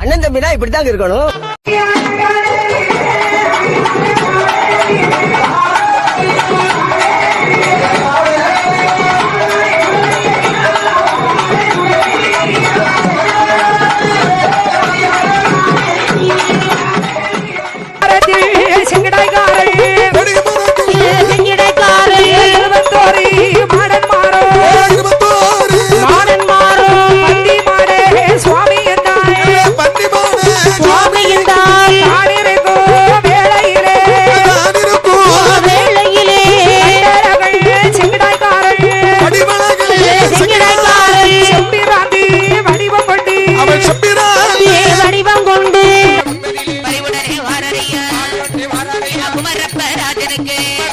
அண்ணன் தம்பினா இப்படித்தாங்க இருக்கணும். கருங்க